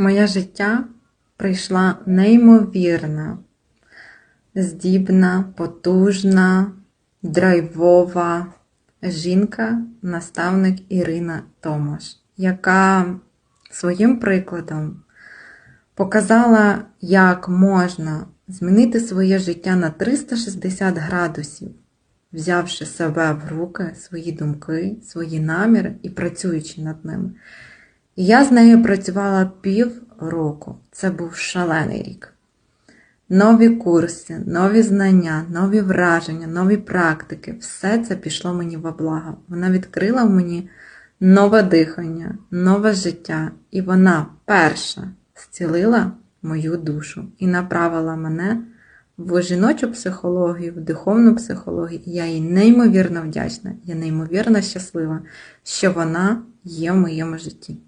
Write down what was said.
Моє життя прийшла неймовірна, здібна, потужна, драйвова жінка, наставник Ірина Томаш, яка своїм прикладом показала, як можна змінити своє життя на 360 градусів, взявши себе в руки, свої думки, свої наміри і працюючи над ними. Я з нею працювала пів року. Це був шалений рік. Нові курси, нові знання, нові враження, нові практики все це пішло мені во благо. Вона відкрила в мені нове дихання, нове життя, і вона перша зцілила мою душу і направила мене в жіночу психологію, в духовну психологію. Я їй неймовірно вдячна, я неймовірно щаслива, що вона є в моєму житті.